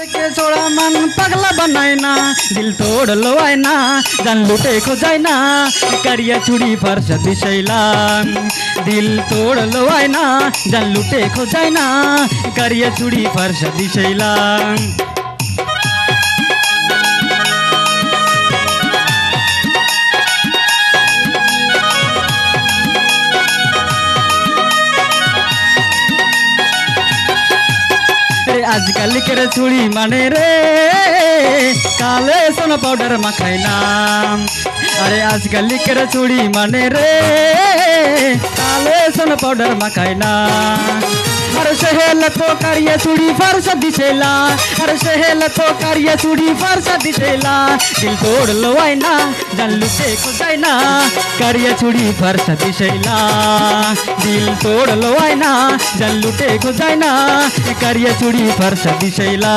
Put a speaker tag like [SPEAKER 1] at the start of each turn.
[SPEAKER 1] के छोड़ा मन पगला बनाए ना दिल तोड़ लो आए ना जान लुटे खो जाए ना करिया चूड़ी फर्श दिशैला दिल तोड़ लो आए ना जान लुटे खो जाए ना करिया चूड़ी फर्श दिशैला রে আজকাল কেরে চুড়ি মানে রে? কালে সোনা পাউডার মাখাই নাম আরে আজকাল কেরে চুড়ি মানে রে? काले सन पाउडर मखाइना। फर्श हेल तो करिए चूड़ी, फर्श दिशेला फर्श हेल तो करिए चूड़ी, फर्श दिशेला दिल तोड़ लो आईना जन लुटे को करिए चूड़ी, फर्श दिशेला दिल तोड़ लो आईना जन लुटे को करिए चूड़ी, फर्श दिशेला